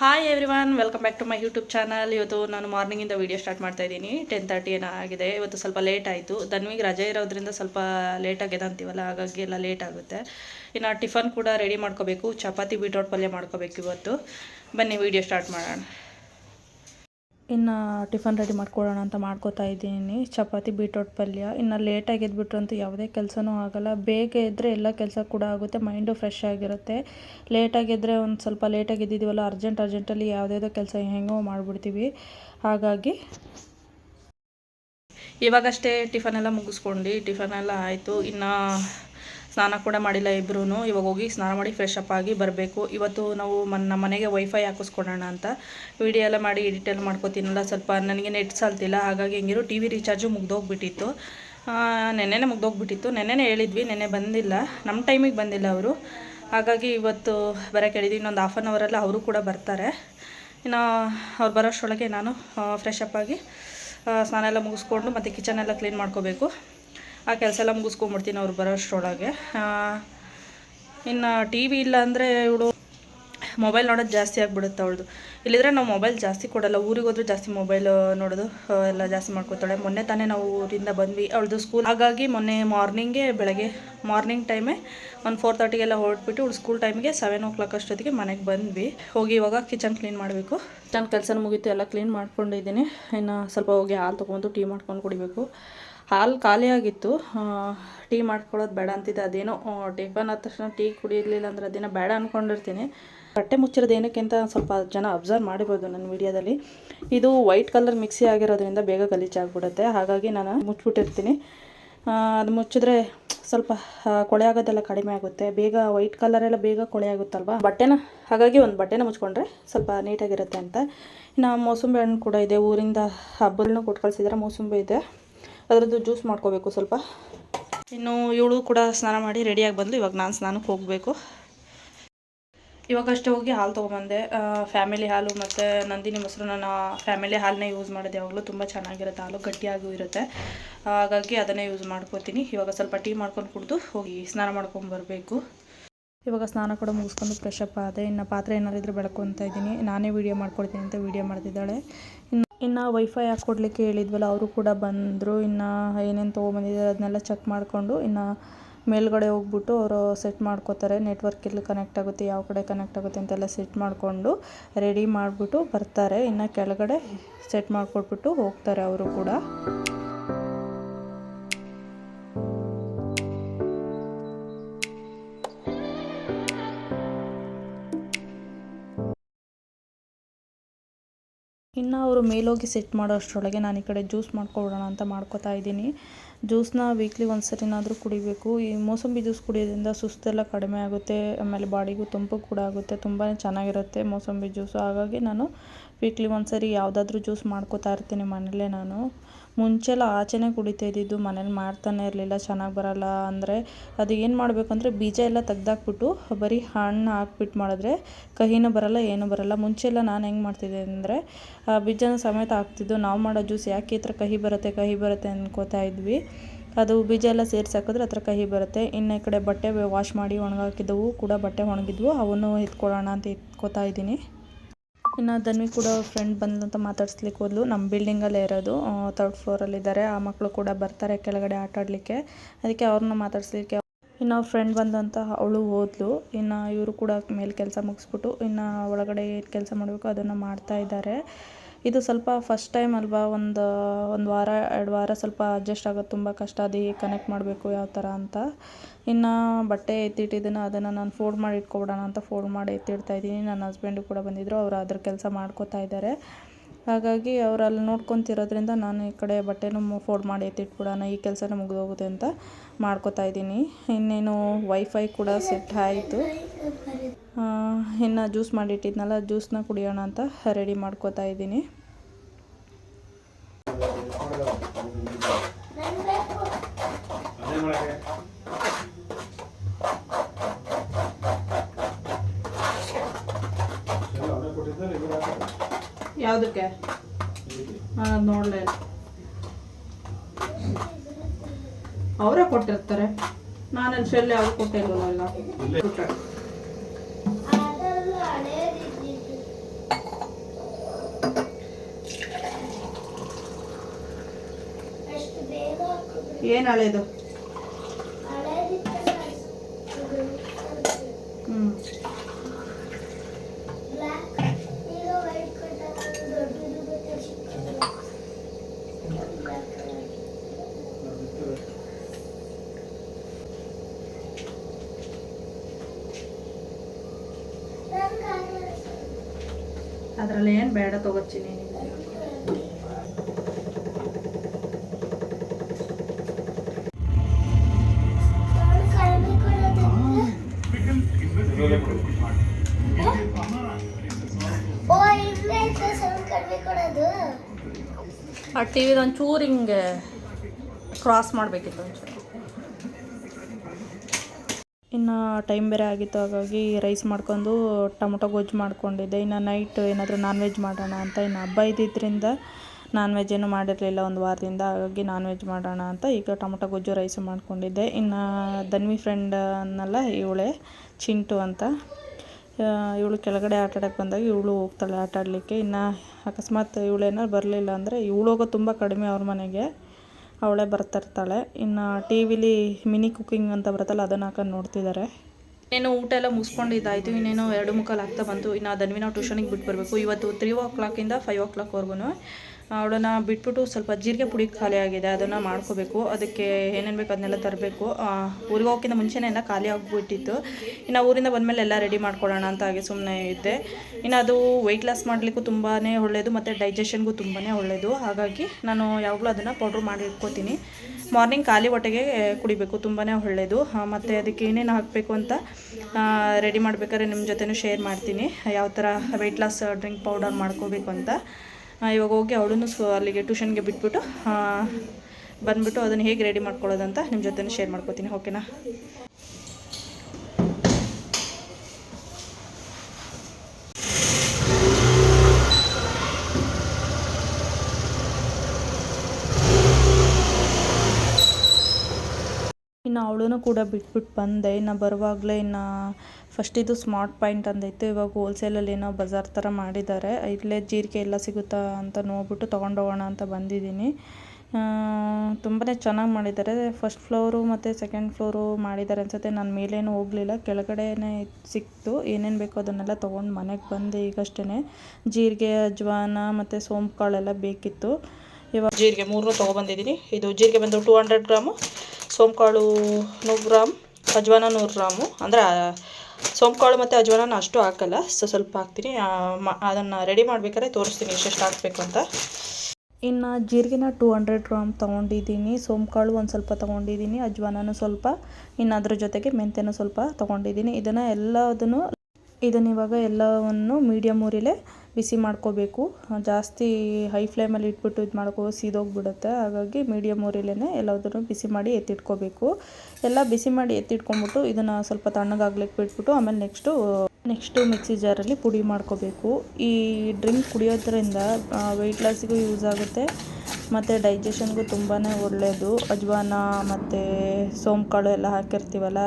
Hi everyone welcome back to my YouTube channel ಇವತ್ತು ನಾನು ಮಾರ್ನಿಂಗಿಂದ video start ಮಾಡ್ತಾ ಇದ್ದೀನಿ. ಟೆನ್ ತರ್ಟಿ ಏನೋ ಆಗಿದೆ. ಇವತ್ತು ಸ್ವಲ್ಪ ಲೇಟ್ ಆಯಿತು. ಧನ್ವಿಗೆ ರಜೆ ಇರೋದ್ರಿಂದ ಸ್ವಲ್ಪ ಲೇಟ್ ಆಗಿದೆ ಅಂತೀವಲ್ಲ, ಹಾಗಾಗಿ ಎಲ್ಲ ಲೇಟ್ ಆಗುತ್ತೆ. ಇನ್ನು ಟಿಫನ್ ಕೂಡ ರೆಡಿ ಮಾಡ್ಕೋಬೇಕು. ಚಪಾತಿ ಬೀಟ್ರೋಟ್ ಪಲ್ಯ ಮಾಡ್ಕೋಬೇಕು ಇವತ್ತು. ಬನ್ನಿ ವೀಡಿಯೋ ಸ್ಟಾರ್ಟ್ ಮಾಡೋಣ. ಇನ್ನು ಟಿಫನ್ ರೆಡಿ ಮಾಡ್ಕೊಳ್ಳೋಣ ಅಂತ ಮಾಡ್ಕೋತಾ ಇದ್ದೀನಿ. ಚಪಾತಿ, ಬೀಟ್ರೋಟ್ ಪಲ್ಯ. ಇನ್ನು ಲೇಟಾಗಿ ಎದ್ಬಿಟ್ರಂತೂ ಯಾವುದೇ ಕೆಲಸನೂ ಆಗಲ್ಲ. ಬೇಗ ಎದ್ದರೆ ಎಲ್ಲ ಕೆಲಸ ಕೂಡ ಆಗುತ್ತೆ ಮೈಂಡು ಫ್ರೆಶ್ ಆಗಿರುತ್ತೆ. ಲೇಟಾಗಿ ಒಂದು ಸ್ವಲ್ಪ ಲೇಟಾಗಿ ಎದ್ದಿದ್ದೀವಲ್ಲ ಅರ್ಜೆಂಟ್ ಅರ್ಜೆಂಟಲ್ಲಿ ಯಾವುದ್ಯಾವುದೋ ಕೆಲಸ ಹೆಂಗೋ ಮಾಡಿಬಿಡ್ತೀವಿ. ಹಾಗಾಗಿ ಇವಾಗಷ್ಟೇ ಟಿಫನ್ ಎಲ್ಲ ಮುಗಿಸ್ಕೊಂಡು, ಟಿಫನ್ ಎಲ್ಲ ಆಯಿತು. ಇನ್ನು ಸ್ನಾನ ಕೂಡ ಮಾಡಿಲ್ಲ ಇಬ್ಬರೂ ಇವಾಗ ಹೋಗಿ ಸ್ನಾನ ಮಾಡಿ ಫ್ರೆಶ್ ಅಪ್ ಆಗಿ ಬರಬೇಕು. ಇವತ್ತು ನಾವು ಮನ್, ನಮ್ಮ ಮನೆಗೆ ವೈಫೈ ಹಾಕಿಸ್ಕೊಡೋಣ ಅಂತ. ವಿಡಿಯೋ ಎಲ್ಲ ಮಾಡಿ ಎಡಿಟ್ ಎಲ್ಲ ಮಾಡ್ಕೋತೀನಲ್ಲ ಸ್ವಲ್ಪ. ನನಗೆ ನೆಟ್ ಸಾಲ್ತಿಲ್ಲ. ಹಾಗಾಗಿ ಹೆಂಗಿರು ಟಿ ವಿ ರೀಚಾರ್ಜು ಮುಗ್ದೋಗ್ಬಿಟ್ಟಿತ್ತು. ನೆನ್ನೆನೇ ಮುಗ್ದೋಗ್ಬಿಟ್ಟಿತ್ತು. ನೆನ್ನೆನೇ ಹೇಳಿದ್ವಿ. ನೆನ್ನೆ ಬಂದಿಲ್ಲ. ನಮ್ಮ ಟೈಮಿಗೆ ಬಂದಿಲ್ಲ ಅವರು. ಹಾಗಾಗಿ ಇವತ್ತು ಬರೋಕೆ ಹೇಳಿದ್ವಿ. ಇನ್ನೊಂದು ಹಾಫ್ ಅನ್ ಅವರಲ್ಲಿ ಅವರು ಕೂಡ ಬರ್ತಾರೆ. ಇನ್ನು ಅವ್ರು ಬರೋಷ್ಟರೊಳಗೆ ನಾನು ಫ್ರೆಶ್ ಅಪ್ ಆಗಿ ಸ್ನಾನ ಎಲ್ಲ ಮುಗಿಸ್ಕೊಂಡು ಮತ್ತು ಕಿಚನ್ ಎಲ್ಲ ಕ್ಲೀನ್ ಮಾಡ್ಕೋಬೇಕು. ಆ ಕೆಲಸ ಎಲ್ಲ ಮುಗಿಸ್ಕೊಂಬಿಡ್ತೀನಿ ಅವ್ರು ಬರೋಷ್ಟರೊಳಗೆ ಇನ್ನು ಟಿ ವಿ ಇಲ್ಲ ಅಂದರೆ ಇವಳು ಮೊಬೈಲ್ ನೋಡೋದು ಜಾಸ್ತಿ ಆಗಿಬಿಡುತ್ತೆ ಅವಳದು. ಇಲ್ಲಿದ್ರೆ ನಾವು ಮೊಬೈಲ್ ಜಾಸ್ತಿ ಕೊಡಲ್ಲ, ಊರಿಗೆ ಹೋದ್ರೆ ಜಾಸ್ತಿ ಮೊಬೈಲ್ ನೋಡೋದು ಎಲ್ಲ ಜಾಸ್ತಿ ಮಾಡ್ಕೋತಾಳೆ. ಮೊನ್ನೆ ತಾನೇ ನಾವು ಊರಿಂದ ಬಂದ್ವಿ, ಅವಳದು ಸ್ಕೂಲ್ ಹಾಗಾಗಿ ಮೊನ್ನೆ ಮಾರ್ನಿಂಗೇ ಬೆಳಗ್ಗೆ ಮಾರ್ನಿಂಗ್ ಟೈಮೇ ಒಂದು ಫೋರ್ ತರ್ಟಿಗೆಲ್ಲ ಹೊರಟ್ಬಿಟ್ಟು ಅವಳು ಸ್ಕೂಲ್ ಟೈಮಿಗೆ ಸೆವೆನ್ ಓ ಕ್ಲಾಕ್ ಅಷ್ಟೊತ್ತಿಗೆ ಮನೆಗೆ ಬಂದ್ವಿ. ಹೋಗಿ ಇವಾಗ ಕಿಚನ್ ಕ್ಲೀನ್ ಮಾಡಬೇಕು. ಕಿಚನ್ ಕೆಲಸ ಮುಗೀತು, ಎಲ್ಲ ಕ್ಲೀನ್ ಮಾಡ್ಕೊಂಡಿದ್ದೀನಿ. ಇನ್ನು ಸ್ವಲ್ಪ ಹೋಗಿ ಹಾಲು ತೊಗೊಂಡು ಟೀ ಮಾಡ್ಕೊಂಡು ಕುಡಿಬೇಕು. ಹಾಲು ಖಾಲಿಯಾಗಿತ್ತು. ಟೀ ಮಾಡ್ಕೊಳ್ಳೋದು ಬೇಡ ಅಂತಿದ್ದೆ. ಅದೇನೋ ಟಿಫನ್ ಆದ ತಕ್ಷಣ ಟೀ ಕುಡಿಯಲಿಲ್ಲ ಅಂದ್ರೆ ಅದೇನೋ ಬೇಡ ಅಂದ್ಕೊಂಡಿರ್ತೀನಿ ಬಟ್ಟೆ ಮುಚ್ಚಿರೋದು ಏನಕ್ಕಿಂತ ಸ್ವಲ್ಪ ಜನ ಅಬ್ಸರ್ವ್ ಮಾಡಿಬೋದು ನನ್ನ ವಿಡಿಯೋದಲ್ಲಿ ಇದು ವೈಟ್ ಕಲರ್ ಮಿಕ್ಸಿ ಆಗಿರೋದ್ರಿಂದ ಬೇಗ ಗಲೀಜಾಗ್ಬಿಡುತ್ತೆ ಹಾಗಾಗಿ ನಾನು ಮುಚ್ಚಿಬಿಟ್ಟಿರ್ತೀನಿ. ಅದು ಮುಚ್ಚಿದ್ರೆ ಸ್ವಲ್ಪ ಕೊಳೆ ಆಗೋದೆಲ್ಲ ಕಡಿಮೆ ಆಗುತ್ತೆ. ಬೇಗ ವೈಟ್ ಕಲರೆಲ್ಲ ಬೇಗ ಕೊಳೆ ಆಗುತ್ತಲ್ವಾ? ಬಟ್ಟೆನ, ಹಾಗಾಗಿ ಒಂದು ಬಟ್ಟೆನ ಮುಚ್ಕೊಂಡ್ರೆ ಸ್ವಲ್ಪ ನೀಟಾಗಿರುತ್ತೆ ಅಂತ. ಇನ್ನು ಮೋಸಂಬಿ ಹಣ್ಣು ಕೂಡ ಇದೆ. ಊರಿಂದ ಹಬ್ಬಗಳನ್ನ ಕೊಟ್ಟು ಕಳಿಸಿದ್ರೆ. ಮೋಸಂಬಿ ಇದೆ. ಅದರದ್ದು ಜ್ಯೂಸ್ ಮಾಡ್ಕೋಬೇಕು ಸ್ವಲ್ಪ. ಇನ್ನು ಇವಳು ಕೂಡ ಸ್ನಾನ ಮಾಡಿ ರೆಡಿಯಾಗಿ ಬಂದಳು ಇವಾಗ ನಾನು ಸ್ನಾನಕ್ಕೆ ಹೋಗಬೇಕು. ಇವಾಗಷ್ಟೇ ಹೋಗಿ ಹಾಲು ತೊಗೊಂಬಂದೆ. ಫ್ಯಾಮಿಲಿ ಹಾಲು ಮತ್ತು ನಂದಿನಿ ಮೊಸರು ನಾನು ಫ್ಯಾಮಿಲಿ ಹಾಲನ್ನೇ ಯೂಸ್ ಮಾಡೋದು ಯಾವಾಗಲೂ. ತುಂಬ ಚೆನ್ನಾಗಿರುತ್ತೆ ಹಾಲು, ಗಟ್ಟಿಯಾಗೂ ಇರುತ್ತೆ. ಹಾಗಾಗಿ ಅದನ್ನೇ ಯೂಸ್ ಮಾಡ್ಕೋತೀನಿ. ಇವಾಗ ಸ್ವಲ್ಪ ಟೀ ಮಾಡ್ಕೊಂಡು ಕುಡಿದು ಹೋಗಿ ಸ್ನಾನ ಮಾಡ್ಕೊಂಡು ಬರಬೇಕು. ಇವಾಗ ಸ್ನಾನ ಕೂಡ ಮುಗಿಸ್ಕೊಂಡು ಫ್ರೆಶ್ ಅಪ್ ಆದೆ. ಇನ್ನು ಪಾತ್ರೆ ಏನಾದ್ರೂ ಇದ್ರೆ ಬೆಳ್ಕೊತಾ ಇದ್ದೀನಿ. ನಾನೇ ವೀಡಿಯೋ ಮಾಡ್ಕೊಡ್ತೀನಿ ಅಂತ ವೀಡಿಯೋ ಮಾಡ್ತಿದ್ದಾಳೆ. ಇನ್ನು ಇನ್ನು ವೈಫೈ ಹಾಕ್ಕೊಡ್ಲಿಕ್ಕೆ ಹೇಳಿದ್ವಲ್ಲ, ಅವರು ಕೂಡ ಬಂದರು. ಇನ್ನು ಏನೇನು ತೊಗೊಂಬಂದಿದ್ದಾರೆ ಅದನ್ನೆಲ್ಲ ಚೆಕ್ ಮಾಡಿಕೊಂಡು ಇನ್ನು ಮೇಲ್ಗಡೆ ಹೋಗ್ಬಿಟ್ಟು ಅವರು ಸೆಟ್ ಮಾಡ್ಕೋತಾರೆ. ನೆಟ್ವರ್ಕ್ ಇಲ್ಲಿ ಕನೆಕ್ಟ್ ಆಗುತ್ತೆ, ಯಾವ ಕಡೆ ಕನೆಕ್ಟ್ ಆಗುತ್ತೆ ಅಂತೆಲ್ಲ ಸೆಟ್ ಮಾಡಿಕೊಂಡು ರೆಡಿ ಮಾಡಿಬಿಟ್ಟು ಬರ್ತಾರೆ. ಇನ್ನು ಕೆಳಗಡೆ ಸೆಟ್ ಮಾಡಿಕೊಟ್ಬಿಟ್ಟು ಹೋಗ್ತಾರೆ ಅವರು ಕೂಡ. ಅವರು ಮೇಲೋಗಿ ಸೆಟ್ ಮಾಡೋ ಅಷ್ಟರೊಳಗೆ ನಾನು ಈ ಕಡೆ ಜ್ಯೂಸ್ ಮಾಡ್ಕೊಡೋಣ ಅಂತ ಮಾಡ್ಕೋತಾ ಇದ್ದೀನಿ. ಜ್ಯೂಸ್ನ ವೀಕ್ಲಿ ಒಂದು ಸರಿನಾದರೂ ಕುಡಿಬೇಕು. ಈ ಮೋಸಂಬಿ ಜ್ಯೂಸ್ ಕುಡಿಯೋದ್ರಿಂದ ಸುಸ್ತೆಲ್ಲ ಕಡಿಮೆ ಆಗುತ್ತೆ, ಆಮೇಲೆ ಬಾಡಿಗೂ ತಂಪು ಕೂಡ ಆಗುತ್ತೆ ತುಂಬಾ ಚೆನ್ನಾಗಿರುತ್ತೆ ಮೋಸಂಬಿ ಜ್ಯೂಸು. ಹಾಗಾಗಿ ನಾನು ವೀಕ್ಲಿ ಒಂದು ಸರಿ ಯಾವುದಾದ್ರೂ ಜ್ಯೂಸ್ ಮಾಡ್ಕೋತಾ ಇರ್ತೀನಿ ಮನೇಲೇ ನಾನು. ಮುಂಚೆಲ್ಲ ಆಚೆನೇ ಕುಡಿತಾ ಇದ್ದಿದ್ದು, ಮನೇಲಿ ಮಾಡ್ತಾನೆ ಇರಲಿಲ್ಲ, ಚೆನ್ನಾಗಿ ಬರಲ್ಲ ಅಂದರೆ ಅದು ಏನು ಮಾಡಬೇಕು ಅಂದರೆ ಬೀಜ ಎಲ್ಲ ತೆಗ್ದಾಕ್ಬಿಟ್ಟು ಬರೀ ಹಣ್ಣು ಹಾಕ್ಬಿಟ್ಟು ಮಾಡಿದ್ರೆ ಕಹಿನೂ ಬರಲ್ಲ, ಏನೂ ಬರಲ್ಲ. ಮುಂಚೆಲ್ಲ ನಾನು ಹೆಂಗೆ ಮಾಡ್ತಿದ್ದೆ ಅಂದರೆ ಬೀಜನ ಸಮೇತ ಹಾಕ್ತಿದ್ದು. ನಾವು ಮಾಡೋ ಜ್ಯೂಸ್ ಯಾಕೆ ಈ ಥರ ಕಹಿ ಬರುತ್ತೆ ಕಹಿ ಬರುತ್ತೆ ಅನ್ಕೋತಾ ಇದ್ವಿ. ಅದು ಬೀಜ ಎಲ್ಲ ಸೇರಿಸಿ ಹಾಕಿದ್ರೆ ಹತ್ರ ಕಹಿ ಬರುತ್ತೆ. ಇನ್ನು ಈ ಕಡೆ ಬಟ್ಟೆ ವಾಶ್ ಮಾಡಿ ಒಣಗಾಕಿದ್ದವು ಕೂಡ ಬಟ್ಟೆ ಒಣಗಿದ್ವು. ಅವನ್ನು ಎತ್ಕೊಳ್ಳೋಣ ಅಂತ ಎತ್ಕೋತಾ ಇದ್ದೀನಿ. ಇನ್ನು ಧನ್ವಿ ಕೂಡ ಫ್ರೆಂಡ್ ಬಂದಂತ ಮಾತಾಡ್ಸ್ಲಿಕ್ಕೆ ಹೋದ್ಲು. ನಮ್ಮ ಬಿಲ್ಡಿಂಗಲ್ಲೇ ಇರೋದು. ತರ್ಡ್ ಫ್ಲೋರಲ್ಲಿದ್ದಾರೆ ಆ ಮಕ್ಕಳು ಕೂಡ ಬರ್ತಾರೆ ಕೆಳಗಡೆ ಆಟ ಆಡಲಿಕ್ಕೆ. ಅದಕ್ಕೆ ಅವ್ರನ್ನ ಮಾತಾಡ್ಸ್ಲಿಕ್ಕೆ ಇನ್ನು ಅವ್ರ ಫ್ರೆಂಡ್ ಬಂದಂತ ಅವಳು ಹೋದ್ಲು. ಇನ್ನು ಇವರು ಕೂಡ ಮೇಲೆ ಕೆಲಸ ಮುಗಿಸ್ಬಿಟ್ಟು ಇನ್ನು ಒಳಗಡೆ ಏನು ಕೆಲಸ ಮಾಡಬೇಕು ಅದನ್ನು ಮಾಡ್ತಾ ಇದ್ದಾರೆ ಇದು ಸ್ವಲ್ಪ ಫಸ್ಟ್ ಟೈಮ್ ಅಲ್ವಾ? ಒಂದು ಒಂದು ವಾರ, ಎರಡು ವಾರ ಸ್ವಲ್ಪ ಅಡ್ಜಸ್ಟ್ ಆಗೋದು ತುಂಬ ಕಷ್ಟ. ಅದು ಹೇಗೆ ಕನೆಕ್ಟ್ ಮಾಡಬೇಕು ಯಾವ ಥರ ಅಂತ. ಇನ್ನು ಬಟ್ಟೆ ಎತ್ತಿಟ್ಟಿದ್ದನ್ನು ಅದನ್ನು ನಾನು ಫೋಲ್ಡ್ ಮಾಡಿ ಇಟ್ಕೊಬಿಡೋಣ ಅಂತ ಫೋಲ್ಡ್ ಮಾಡಿ ಎತ್ತಿಡ್ತಾ ಇದ್ದೀನಿ. ನನ್ನ ಹಸ್ಬೆಂಡು ಕೂಡ ಬಂದಿದ್ದರು ಅವರು ಅದ್ರ ಕೆಲಸ ಮಾಡ್ಕೋತಾ ಇದ್ದಾರೆ. ಹಾಗಾಗಿ ಅವ್ರು ಅಲ್ಲಿ ನೋಡ್ಕೊತಿರೋದ್ರಿಂದ ನಾನು ಈ ಕಡೆ ಬಟ್ಟೆನೂ ಫೋಲ್ಡ್ ಮಾಡಿ ಎತ್ತಿಟ್ಬಿಡೋಣ. ಈ ಕೆಲಸನೂ ಮುಗಿದೋಗುತ್ತೆ ಅಂತ. ಮಾಡ್ಕೋತಾ ಇದ್ದೀನಿ. ಇನ್ನೇನು ವೈಫೈ ಕೂಡ ಸೆಟ್ ಆಯಿತು. ಇನ್ನು ಜ್ಯೂಸ್ ಮಾಡಿಟ್ಟಿದ್ನಲ್ಲ ಜ್ಯೂಸ್ನ ಕುಡಿಯೋಣ ಅಂತ ರೆಡಿ ಮಾಡ್ಕೋತಾ ಇದ್ದೀನಿ. ಯಾವುದಕ್ಕೆ? ಹಾಂ ನೋಡಲೇ. ಅವರೇ ಕೊಟ್ಟಿರ್ತಾರೆ. ನಾನು ಅನ್ಸಲ್ಲಿ ಅವ್ರು ಕೊಟ್ಟೆ ಇಲ್ವಲ್ಲ ಏನು ಹಳೆಯದು ಅದರಲ್ಲಿ ಏನು ಬೇಡ ತಗೋತೀನಿ ಆ ಟಿ ವಿದು ಒಂಚೂರು ಹಿಂಗೆ ಕ್ರಾಸ್ ಮಾಡಬೇಕಿತ್ತು ಒಂಚೂರು. ಇನ್ನು ಟೈಮ್ ಬೇರೆ ಆಗಿತ್ತು, ಹಾಗಾಗಿ ರೈಸ್ ಮಾಡ್ಕೊಂಡು ಟೊಮೊಟೊ ಗೊಜ್ಜು ಮಾಡ್ಕೊಂಡಿದ್ದೆ. ಇನ್ನು ನೈಟ್ ಏನಾದರೂ ನಾನ್ ವೆಜ್ ಮಾಡೋಣ ಅಂತ ಇನ್ನು ಹಬ್ಬ ಇದ್ದಿದ್ದರಿಂದ ನಾನ್ ವೆಜ್ ಏನು ಮಾಡಿರಲಿಲ್ಲ ಒಂದು ವಾರದಿಂದ. ಹಾಗಾಗಿ ನಾನ್ ವೆಜ್ ಮಾಡೋಣ ಅಂತ ಈಗ ಟೊಮೊಟೊ ಗೊಜ್ಜು ರೈಸ್ ಮಾಡ್ಕೊಂಡಿದ್ದೆ. ಇನ್ನು ದನ್ವಿ ಫ್ರೆಂಡ್ ಅನ್ನಲ್ಲ, ಇವಳೆ ಚಿಂಟು ಅಂತ. ಇವಳು ಕೆಳಗಡೆ ಆಟ ಬಂದಾಗ ಇವಳು ಹೋಗ್ತಾಳೆ ಆಟ ಆಡಲಿಕ್ಕೆ. ಇನ್ನು ಅಕಸ್ಮಾತ್ ಇವಳೇನಾರು ಬರಲಿಲ್ಲ ಅಂದರೆ ಇವಳು ಹೋಗೋದು ತುಂಬ ಕಡಿಮೆ ಅವ್ರ ಮನೆಗೆ. ಅವಳೇ ಬರ್ತಿರ್ತಾಳೆ ಇನ್ನು ಟಿ ವಿಲಿ ಮಿನಿ ಕುಕ್ಕಿಂಗ್ ಅಂತ ಬರುತ್ತಲ್ಲ, ಅದನ್ನು ಹಾಕೊಂಡು ನೋಡ್ತಿದ್ದಾರೆ ಇನ್ನೇನು ಊಟ ಎಲ್ಲ ಮುಗಿಸ್ಕೊಂಡಿದ್ದಾಯಿತು. ಇನ್ನೇನು ಎರಡು ಮುಕ್ಕಾಲು ಆಗ್ತಾ ಬಂತು. ಇನ್ನು ಧನ್ವಿನ ಟ್ಯೂಷನಿಗೆ ಬಿಟ್ಟು ಬರಬೇಕು ಇವತ್ತು ತ್ರೀ ಓ ಕ್ಲಾಕಿಂದ ಫೈವ್ ಓ ಕ್ಲಾಕ್ವರೆಗೂ ಅವಳನ್ನು ಬಿಟ್ಬಿಟ್ಟು ಸ್ವಲ್ಪ ಜೀರಿಗೆ ಪುಡಿ ಖಾಲಿ ಆಗಿದೆ, ಅದನ್ನು ಮಾಡ್ಕೋಬೇಕು. ಅದಕ್ಕೆ ಏನೇನು ಬೇಕು ಅದನ್ನೆಲ್ಲ ತರಬೇಕು. ಊರಿಗೆ ಹೋಗೋಕ್ಕಿಂತ ಮುಂಚೆನೇ ಎಲ್ಲ ಖಾಲಿ ಆಗಿಬಿಟ್ಟಿತ್ತು. ಇನ್ನು ಊರಿಂದ ಬಂದಮೇಲೆ ಎಲ್ಲ ರೆಡಿ ಮಾಡ್ಕೊಳ್ಳೋಣ ಅಂತ ಹಾಗೆ ಸುಮ್ಮನೆ ಇದ್ದೆ. ಇನ್ನು ಅದು ವೆಯ್ಟ್ ಲಾಸ್ ಮಾಡಲಿಕ್ಕೂ ತುಂಬಾ ಒಳ್ಳೆಯದು ಮತ್ತು ಡೈಜೆಷನ್ಗೂ ತುಂಬಾ ಒಳ್ಳೆಯದು ಹಾಗಾಗಿ ನಾನು ಯಾವಾಗಲೂ ಅದನ್ನು ಪೌಡ್ರ್ ಮಾಡಿ ಇಟ್ಕೋತೀನಿ ಮಾರ್ನಿಂಗ್ ಖಾಲಿ ಹೊಟ್ಟೆಗೆ ಕುಡಿಬೇಕು ತುಂಬಾ ಒಳ್ಳೆಯದು ಮತ್ತು ಅದಕ್ಕೆ ಏನೇನು ಹಾಕಬೇಕು ಅಂತ ರೆಡಿ ಮಾಡಬೇಕಾದ್ರೆ ನಿಮ್ಮ ಜೊತೆನೂ ಶೇರ್ ಮಾಡ್ತೀನಿ. ಯಾವ ಥರ ವೆಯ್ಟ್ ಲಾಸ್ ಡ್ರಿಂಕ್ ಪೌಡರ್ ಮಾಡ್ಕೋಬೇಕು ಅಂತ. ಇವಾಗ ಹೋಗಿ ಅವಳನ್ನು ಅಲ್ಲಿಗೆ ಟ್ಯೂಷನ್ಗೆ ಬಿಟ್ಬಿಟ್ಟು ಬಂದ್ಬಿಟ್ಟು ಅದನ್ನು ಹೇಗೆ ರೆಡಿ ಮಾಡ್ಕೊಳ್ಳೋದು ಅಂತ ನಿಮ್ಮ ಜೊತೆ ಶೇರ್ ಮಾಡ್ಕೋತೀನಿ ಓಕೆನಾ ಇನ್ನು ಅವಳೂ ಕೂಡ ಬಿಟ್ಬಿಟ್ಟು ಬಂದೆ. ಇನ್ನು ಬರುವಾಗಲೇ ಇನ್ನು ಫಸ್ಟ್ ಇದು ಸ್ಮಾರ್ಟ್ ಪಾಯಿಂಟ್ ಅಂದೈತೆ. ಇವಾಗ ಹೋಲ್ಸೇಲಲ್ಲಿ ಏನೋ ಬಜಾರ್ ಥರ ಮಾಡಿದ್ದಾರೆ. ಇಲ್ಲೇ ಜೀರಿಗೆ ಎಲ್ಲ ಸಿಗುತ್ತಾ ಅಂತ ನೋಡ್ಬಿಟ್ಟು ತೊಗೊಂಡೋಗೋಣ ಅಂತ ಬಂದಿದ್ದೀನಿ. ತುಂಬಾ ಚೆನ್ನಾಗಿ ಮಾಡಿದ್ದಾರೆ. ಫಸ್ಟ್ ಫ್ಲೋರು ಮತ್ತು ಸೆಕೆಂಡ್ ಫ್ಲೋರು ಮಾಡಿದ್ದಾರೆ ಅನ್ಸುತ್ತೆ. ನಾನು ಮೇಲೇನು ಹೋಗಲಿಲ್ಲ. ಕೆಳಗಡೆನೇ ಸಿಕ್ತು. ಏನೇನು ಬೇಕೋ ಅದನ್ನೆಲ್ಲ ತೊಗೊಂಡು ಮನೆಗೆ ಬಂದೆ ಈಗಷ್ಟೇ ಜೀರಿಗೆ, ಅಜ್ವಾನ ಮತ್ತು ಸೋಂಪು ಕಾಳೆಲ್ಲ ಬೇಕಿತ್ತು. ಇವಾಗ ಜೀರಿಗೆ ಮೂರು ತೊಗೊಬಂದಿದ್ದೀನಿ. ಇದು ಜೀರಿಗೆ ಬಂದು ಟೂ ಹಂಡ್ರೆಡ್ ಗ್ರಾಮು ಸೋಂಕಾಳು ನೂರು ಗ್ರಾಮ್, ಅಜ್ವಾನ ನೂರು ಗ್ರಾಮು. ಅಂದರೆ ಸೋಂಕಾಳು ಮತ್ತು ಅಜ್ವಾನ ಅಷ್ಟು ಹಾಕಲ್ಲ. ಸೊ ಸ್ವಲ್ಪ ಹಾಕ್ತೀನಿ. ಅದನ್ನು ರೆಡಿ ಮಾಡಬೇಕಾದ್ರೆ ತೋರಿಸ್ತೀನಿ ಎಷ್ಟೆಷ್ಟು ಹಾಕಬೇಕು ಅಂತ. ಇನ್ನು ಜೀರಿಗೆನ ಟೂ ಹಂಡ್ರೆಡ್ ಗ್ರಾಮ್ ತೊಗೊಂಡಿದ್ದೀನಿ. ಸೋಂಕಾಳು ಒಂದು ಸ್ವಲ್ಪ ತೊಗೊಂಡಿದ್ದೀನಿ. ಅಜ್ವಾನನೂ ಸ್ವಲ್ಪ. ಇನ್ನು ಅದ್ರ ಜೊತೆಗೆ ಮೆಂತ್ಯನೂ ಸ್ವಲ್ಪ ತೊಗೊಂಡಿದ್ದೀನಿ. ಇದನ್ನು ಎಲ್ಲದನ್ನು, ಇದನ್ನ ಇವಾಗ ಎಲ್ಲವನ್ನು ಮೀಡಿಯಮ್ ಊರಿಲೇ ಬಿಸಿ ಮಾಡ್ಕೋಬೇಕು. ಜಾಸ್ತಿ ಹೈ ಫ್ಲೇಮಲ್ಲಿ ಇಟ್ಬಿಟ್ಟು ಇದು ಮಾಡ್ಕೋ, ಸೀದೋಗ್ಬಿಡುತ್ತೆ. ಹಾಗಾಗಿ ಮೀಡಿಯಮ್ ಊರಿಲೇ ಎಲ್ಲದನ್ನು ಬಿಸಿ ಮಾಡಿ ಎತ್ತಿಟ್ಕೋಬೇಕು. ಎಲ್ಲ ಬಿಸಿ ಮಾಡಿ ಎತ್ತಿಟ್ಕೊಂಬಿಟ್ಟು ಇದನ್ನು ಸ್ವಲ್ಪ ತಣ್ಣಗಾಗ್ಲಿಕ್ಕೆ ಬಿಟ್ಬಿಟ್ಟು ಆಮೇಲೆ ನೆಕ್ಸ್ಟು ನೆಕ್ಸ್ಟು ಮಿಕ್ಸಿ ಜಾರಲ್ಲಿ ಪುಡಿ ಮಾಡ್ಕೋಬೇಕು. ಈ ಡ್ರಿಂಕ್ ಕುಡಿಯೋದ್ರಿಂದ ವೆಯ್ಟ್ ಲಾಸಿಗೂ ಯೂಸ್ ಆಗುತ್ತೆ. ಮತ್ತು ಡೈಜೆಷನ್ಗೂ ತುಂಬಾ ಒಳ್ಳೆಯದು ಅಜ್ವಾನ ಮತ್ತು ಸೋಂಕಾಳು ಎಲ್ಲ ಹಾಕಿರ್ತೀವಲ್ಲ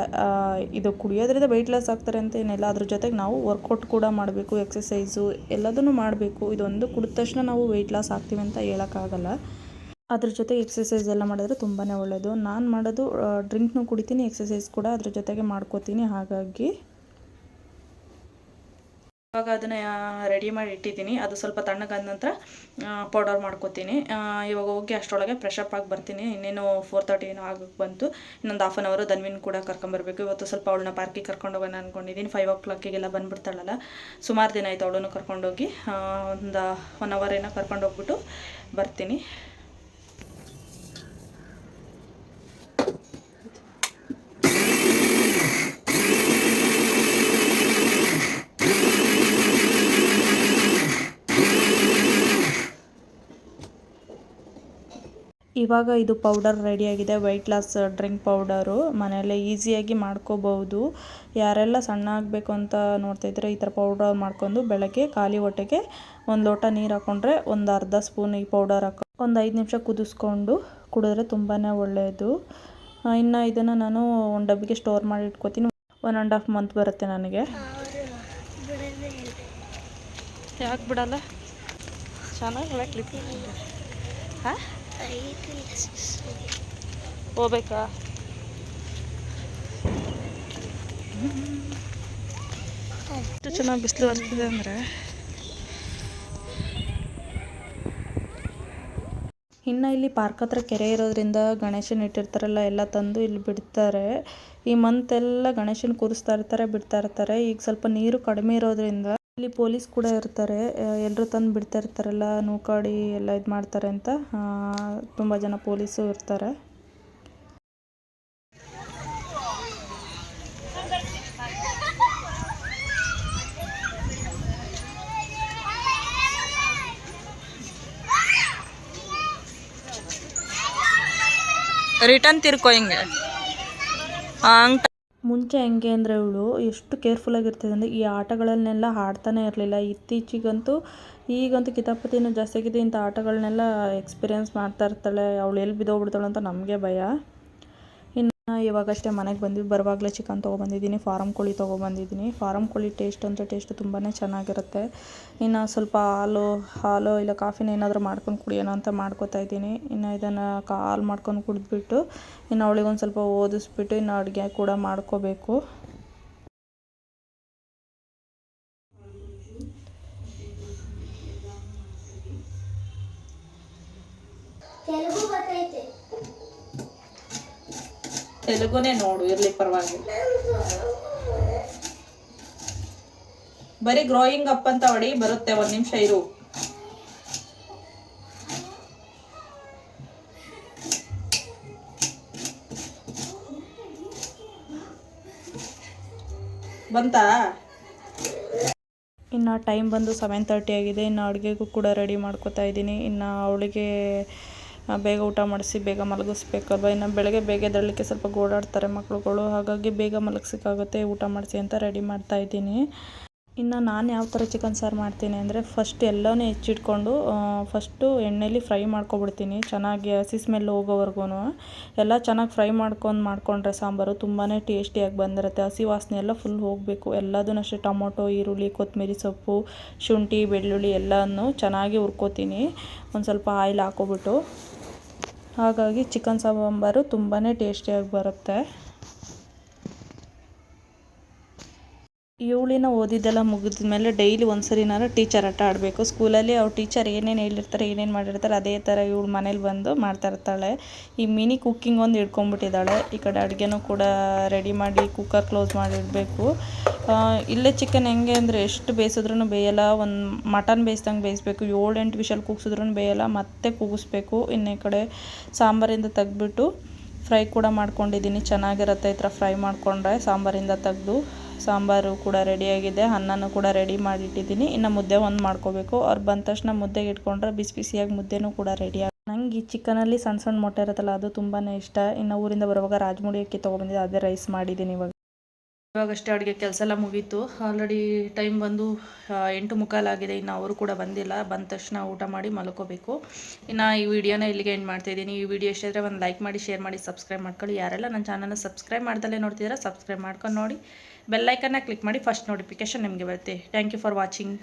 ಇದು ಕುಡಿಯೋದ್ರಿಂದ ವೆಯ್ಟ್ ಲಾಸ್ ಆಗ್ತಾರೆ ಅಂತ ಏನಿಲ್ಲ. ಅದ್ರ ಜೊತೆಗೆ ನಾವು ವರ್ಕೌಟ್ ಕೂಡ ಮಾಡಬೇಕು ಎಕ್ಸಸೈಸು ಎಲ್ಲದನ್ನು ಮಾಡಬೇಕು. ಇದೊಂದು ಕುಡಿದ ತಕ್ಷಣ ನಾವು ವೆಯ್ಟ್ ಲಾಸ್ ಆಗ್ತೀವಿ ಅಂತ ಹೇಳೋಕ್ಕಾಗಲ್ಲ. ಅದ್ರ ಜೊತೆಗೆ ಎಕ್ಸಸೈಸ್ ಎಲ್ಲ ಮಾಡಿದ್ರೆ ತುಂಬಾ ಒಳ್ಳೆಯದು ನಾನು ಮಾಡೋದು ಡ್ರಿಂಕ್ನೂ ಕುಡಿತೀನಿ ಎಕ್ಸಸೈಸ್ ಕೂಡ ಅದ್ರ ಜೊತೆಗೆ ಮಾಡ್ಕೋತೀನಿ. ಹಾಗಾಗಿ ಇವಾಗ ಅದನ್ನು ರೆಡಿ ಮಾಡಿ ಇಟ್ಟಿದ್ದೀನಿ. ಅದು ಸ್ವಲ್ಪ ತಣ್ಣಗಾದ ನಂತರ ಪೌಡರ್ ಮಾಡ್ಕೊತೀನಿ. ಇವಾಗ ಹೋಗಿ ಅಷ್ಟರೊಳಗೆ ಫ್ರೆಶಪ್ ಆಗಿ ಬರ್ತೀನಿ. ಇನ್ನೇನು ಫೋರ್ ತರ್ಟಿ ಏನೋ ಆಗಕ್ಕೆ ಬಂತು. ಇನ್ನೊಂದು ಹಾಫ್ ಆನ್ ಅವರು ಧನ್ವಿನ್ ಕೂಡ ಕರ್ಕೊಂಬರ್ಬೇಕು. ಇವತ್ತು ಸ್ವಲ್ಪ ಅವಳನ್ನ ಪಾರ್ಕಿಗೆ ಕರ್ಕೊಂಡು ಹೋಗೋಣ ಅಂದ್ಕೊಂಡಿದ್ದೀನಿ ಫೈವ್ ಓ ಕ್ಲಾಕಿಗೆಲ್ಲ ಬಂದುಬಿಡ್ತಾಳಲ್ಲ. ಸುಮಾರು ದಿನ ಆಯಿತು ಅವಳನ್ನು ಕರ್ಕೊಂಡೋಗಿ. ಒಂದು ಒನ್ ಅವರ್ ಏನೋ ಕರ್ಕೊಂಡು ಹೋಗ್ಬಿಟ್ಟು ಬರ್ತೀನಿ. ಇವಾಗ ಇದು ಪೌಡರ್ ರೆಡಿಯಾಗಿದೆ ವೆಯ್ಟ್ ಲಾಸ್ ಡ್ರಿಂಕ್ ಪೌಡರು ಮನೆಯಲ್ಲೇ ಈಸಿಯಾಗಿ ಮಾಡ್ಕೋಬಹುದು. ಯಾರೆಲ್ಲ ಸಣ್ಣ ಆಗಬೇಕು ಅಂತ ನೋಡ್ತಾಯಿದ್ರೆ ಈ ಥರ ಪೌಡರ್ ಮಾಡ್ಕೊಂಡು ಬೆಳಗ್ಗೆ ಖಾಲಿ ಹೊಟ್ಟೆಗೆ ಒಂದು ಲೋಟ ನೀರು ಹಾಕ್ಕೊಂಡ್ರೆ ಒಂದು ಅರ್ಧ ಸ್ಪೂನ್ ಈ ಪೌಡರ್ ಹಾಕೊ ಒಂದು ಐದು ನಿಮಿಷ ಕುದಿಸ್ಕೊಂಡು ಕುಡಿದ್ರೆ ತುಂಬಾ ಒಳ್ಳೆಯದು ಇನ್ನು ಇದನ್ನು ನಾನು ಒಂದು ಡಬ್ಬಿಗೆ ಸ್ಟೋರ್ ಮಾಡಿ ಇಟ್ಕೋತೀನಿ. ಒನ್ ಆ್ಯಂಡ್ ಹಾಫ್ ಮಂತ್ ಬರುತ್ತೆ ನನಗೆ. ಯಾಕೆ ಬಿಡಲ್ಲ? ಚೆನ್ನಾಗಿ ಹಾಂ? ಹೋಗ್ಬೇಕಾ? ಎಷ್ಟು ಚೆನ್ನಾಗಿ ಬಿಸಿಲು ಬರ್ತಿದೆ ಅಂದರೆ. ಇನ್ನು ಇಲ್ಲಿ ಪಾರ್ಕ್ ಹತ್ರ ಕೆರೆ ಇರೋದ್ರಿಂದ ಗಣೇಶನ ಇಟ್ಟಿರ್ತಾರಲ್ಲ, ಎಲ್ಲ ತಂದು ಇಲ್ಲಿ ಬಿಡ್ತಾರೆ. ಈ ಮಂತ್ ಎಲ್ಲ ಗಣೇಶನ ಕೂರಿಸ್ತಾ ಇರ್ತಾರೆ, ಬಿಡ್ತಾ ಇರ್ತಾರೆ. ಈಗ ಸ್ವಲ್ಪ ನೀರು ಕಡಿಮೆ ಇರೋದ್ರಿಂದ ಇಲ್ಲಿ ಪೊಲೀಸ್ ಕೂಡ ಇರ್ತಾರೆ. ಎಲ್ಲರೂ ತಂದು ಬಿಡ್ತಾ ಇರ್ತಾರಲ್ಲ, ನೂಕಾಡಿ ಎಲ್ಲ ಇದು ಮಾಡ್ತಾರೆ ಅಂತ. ತುಂಬ ಜನ ಪೊಲೀಸು ಇರ್ತಾರೆ. ರಿಟರ್ನ್ ತಿರ್ಕೋ ಹಿಂಗೆ. ಹಂಗೆ ಮುಂಚೆ ಹೆಂಗೆ ಅಂದರೆ ಇವಳು ಎಷ್ಟು ಕೇರ್ಫುಲ್ಲಾಗಿರ್ತಿದೆ ಅಂದರೆ ಈ ಆಟಗಳನ್ನೆಲ್ಲ ಆಡ್ತಾನೆ ಇರಲಿಲ್ಲ. ಇತ್ತೀಚಿಗಂತೂ ಈಗಂತೂ ಕಿತಾಪತಿನೂ ಜಾಸ್ತಿ ಆಗಿದೆ. ಇಂಥ ಆಟಗಳನ್ನೆಲ್ಲ ಎಕ್ಸ್ಪೀರಿಯನ್ಸ್ ಮಾಡ್ತಾ ಇರ್ತಾಳೆ. ಅವಳು ಎಲ್ಲಿ ಬಿದ್ದೋಗ್ಬಿಡ್ತಾಳೆ ಅಂತ ನಮಗೆ ಭಯ. ಇವಾಗಷ್ಟೇ ಮನೆಗೆ ಬಂದ್ವಿ. ಬರುವಾಗಲೇ ಚಿಕನ್ ತೊಗೊಬಂದಿದ್ದೀನಿ ಫಾರಮ್ ಕೋಳಿ ತೊಗೊಬಂದಿದ್ದೀನಿ. ಫಾರಮ್ ಕೋಳಿ ಟೇಸ್ಟ್ ಅಂದರೆ ಟೇಸ್ಟ್ ತುಂಬಾ ಚೆನ್ನಾಗಿರುತ್ತೆ. ಇನ್ನು ಸ್ವಲ್ಪ ಹಾಲು ಹಾಲು ಇಲ್ಲ ಕಾಫಿನ ಏನಾದರೂ ಮಾಡ್ಕೊಂಡು ಕುಡಿಯೋಣ ಅಂತ ಮಾಡ್ಕೋತಾ ಇದ್ದೀನಿ. ಇನ್ನು ಇದನ್ನು ಹಾಲು ಮಾಡ್ಕೊಂಡು ಕುಡಿದ್ಬಿಟ್ಟು, ಇನ್ನು ಅವಳಿಗೊಂದು ಸ್ವಲ್ಪ ಓದಿಸ್ಬಿಟ್ಟು ಇನ್ನು ಅಡುಗೆ ಕೂಡ ಮಾಡ್ಕೋಬೇಕು. ತೆಲುಗುನೇ ನೋಡು, ಇರ್ಲಿ ಪರವಾಗಿಲ್ಲ. ಬರೀ ಗ್ರೋಯಿಂಗ್ ಅಪ್ ಅಂತ ಹೊಡಿ, ಬರುತ್ತೆ, ಒಂದು ನಿಮಿಷ ಇರು. ಬಂತಾ? ಇನ್ನು ಟೈಮ್ ಬಂದು ಸೆವೆನ್ ತರ್ಟಿ ಆಗಿದೆ, ಇನ್ನು ಅಡುಗೆಗೂ ಕೂಡ ರೆಡಿ ಮಾಡ್ಕೋತಾ ಇದ್ದೀನಿ. ಇನ್ನು ಅವಳಿಗೆ ಬೇಗ ಊಟ ಮಾಡಿಸಿ, ಬೇಗ ಮಲಗಿಸ್ಬೇಕಲ್ವ ಇನ್ನು ಬೆಳಗ್ಗೆ ಬೇಗ ಎದ್ದೇಳಲಿಕ್ಕೆ ಸ್ವಲ್ಪ ಗೋಡಾಡ್ತಾರೆ ಮಕ್ಕಳುಗಳು ಹಾಗಾಗಿ ಬೇಗ ಮಲಗಿಸೋಕ್ಕಾಗುತ್ತೆ, ಊಟ ಮಾಡಿಸಿ ಅಂತ ರೆಡಿ ಮಾಡ್ತಾ ಇದ್ದೀನಿ. ಇನ್ನು ನಾನು ಯಾವ ಥರ ಚಿಕನ್ ಸಾರು ಮಾಡ್ತೀನಿ ಅಂದರೆ ಫಸ್ಟ್ ಎಲ್ಲನೂ ಹೆಚ್ಚಿಟ್ಕೊಂಡು ಫಸ್ಟು ಎಣ್ಣೆಲಿ ಫ್ರೈ ಮಾಡ್ಕೊಬಿಡ್ತೀನಿ. ಚೆನ್ನಾಗಿ ಹಸಿ ಸ್ಮೆಲ್ ಹೋಗೋವರೆಗೂ ಎಲ್ಲ ಚೆನ್ನಾಗಿ ಫ್ರೈ ಮಾಡ್ಕೊಂಡು ಮಾಡಿಕೊಂಡ್ರೆ ಸಾಂಬಾರು ತುಂಬಾ ಟೇಸ್ಟಿಯಾಗಿ ಬಂದಿರುತ್ತೆ. ಹಸಿ ವಾಸನೆ ಎಲ್ಲ ಫುಲ್ ಹೋಗಬೇಕು. ಎಲ್ಲದನ್ನು ಅಷ್ಟೇ ಟೊಮೊಟೊ, ಈರುಳ್ಳಿ, ಕೊತ್ತಂಬರಿ ಸೊಪ್ಪು, ಶುಂಠಿ, ಬೆಳ್ಳುಳ್ಳಿ ಎಲ್ಲನೂ ಚೆನ್ನಾಗಿ ಹುರ್ಕೋತೀನಿ. ಒಂದು ಸ್ವಲ್ಪ ಆಯಿಲ್ ಹಾಕ್ಕೊಬಿಟ್ಟು ಹಾಗಾಗಿ ಚಿಕನ್ ಸಾಂಬಾರು ತುಂಬಾ ಟೇಸ್ಟಿಯಾಗಿ ಬರುತ್ತೆ. ಇವಳಿನ ಓದಿದ್ದೆಲ್ಲ ಮುಗಿದ ಮೇಲೆ ಡೈಲಿ ಒಂದು ಟೀಚರ್ ಆಟ ಆಡಬೇಕು. ಸ್ಕೂಲಲ್ಲಿ ಅವ್ರ ಟೀಚರ್ ಏನೇನು ಹೇಳಿರ್ತಾರೆ, ಏನೇನು ಮಾಡಿರ್ತಾರೆ, ಅದೇ ಥರ ಇವಳು ಮನೇಲಿ ಬಂದು ಮಾಡ್ತಾ ಇರ್ತಾಳೆ. ಈ ಮಿನಿ ಕುಕ್ಕಿಂಗ್ ಒಂದು ಹಿಡ್ಕೊಂಬಿಟ್ಟಿದ್ದಾಳೆ ಈ ಕಡೆ ಅಡುಗೆನೂ ಕೂಡ ರೆಡಿ ಮಾಡಿ ಕುಕ್ಕರ್ ಕ್ಲೋಸ್ ಮಾಡಿಡಬೇಕು. ಇಲ್ಲೇ ಚಿಕನ್ ಹೆಂಗೆ ಅಂದರೆ ಎಷ್ಟು ಬೇಯಿಸಿದ್ರೂ ಬೇಯಲ್ಲ. ಒಂದು ಮಟನ್ ಬೇಯಿಸ್ದಂಗೆ ಬೇಯಿಸ್ಬೇಕು. ಏಳು ಎಂಟು ವಿಷಲ್ ಕೂಗಿಸಿದ್ರೂ ಬೇಯಲ್ಲ. ಮತ್ತೆ ಕೂಗಿಸ್ಬೇಕು. ಇನ್ನೇ ಕಡೆ ಸಾಂಬಾರಿಂದ ತೆಗ್ದುಬಿಟ್ಟು ಫ್ರೈ ಕೂಡ ಮಾಡ್ಕೊಂಡಿದ್ದೀನಿ. ಚೆನ್ನಾಗಿರುತ್ತೆ ಈ ಥರ ಫ್ರೈ ಮಾಡಿಕೊಂಡ್ರೆ ಸಾಂಬಾರಿಂದ ತೆಗ್ದು. ಸಾಂಬಾರು ಕೂಡ ರೆಡಿಯಾಗಿದೆ, ಅನ್ನನೂ ಕೂಡ ರೆಡಿ ಮಾಡಿಟ್ಟಿದ್ದೀನಿ. ಇನ್ನು ಮುದ್ದೆ ಒಂದು ಮಾಡ್ಕೋಬೇಕು. ಅವ್ರು ಬಂದ ತಕ್ಷಣ ಮುದ್ದೆಗೆ ಇಟ್ಕೊಂಡ್ರೆ ಬಿಸಿ ಬಿಸಿಯಾಗಿ ಮುದ್ದೆನೂ ಕೂಡ ರೆಡಿ ನಂಗೆ ಈ ಚಿಕನಲ್ಲಿ ಸಣ್ಣ ಸಣ್ಣ ಮೊಟ್ಟೆ ಇರುತ್ತಲ್ಲ, ಅದು ತುಂಬಾ ಇಷ್ಟ. ಇನ್ನು ಊರಿಂದ ಬರುವಾಗ ರಾಜಮುಡಿ ಅಕ್ಕಿ ತೊಗೊಬಂದಿದ್ದೆ, ಅದೇ ರೈಸ್ ಮಾಡಿದ್ದೀನಿ ಇವಾಗ. ಇವಾಗಷ್ಟೇ ಅಡುಗೆ ಕೆಲಸ ಎಲ್ಲ ಮುಗೀತು. ಆಲ್ರೆಡಿ ಟೈಮ್ ಬಂದು ಎಂಟು ಮುಕ್ಕಾಲಾಗಿದೆ ಇನ್ನು ಅವರು ಕೂಡ ಬಂದಿಲ್ಲ. ಬಂದ ತಕ್ಷಣ ಊಟ ಮಾಡಿ ಮಲ್ಕೋಬೇಕು. ಇನ್ನು ಈ ವಿಡಿಯೋನ ಇಲ್ಲಿಗೆ ಎಂಡ್ ಮಾಡ್ತಾಯಿದ್ದೀನಿ ಈ ವಿಡಿಯೋ ಇಷ್ಟ ಇದ್ದರೆ ಒಂದು ಲೈಕ್ ಮಾಡಿ ಶೇರ್ ಮಾಡಿ ಸಬ್ಸ್ಕ್ರೈಬ್ ಮಾಡ್ಕೊಳ್ಳಿ. ಯಾರೆಲ್ಲ ನನ್ನ ಚಾನಲ್ನ ಸಬ್ಸ್ಕ್ರೈಬ್ ಮಾಡ್ದಲ್ಲೇ ನೋಡ್ತಿದ್ದೀರಾ ಸಬ್ಸ್ಕ್ರೈಬ್ ಮಾಡ್ಕೊಂಡು ನೋಡಿ. ಬೆಲ್ಲೈಕನ್ನ ಕ್ಲಿಕ್ ಮಾಡಿ ಫಸ್ಟ್ ನೋಟಿಫಿಕೇಶನ್ ನಿಮಗೆ ಬರುತ್ತೆ. Thank you for watching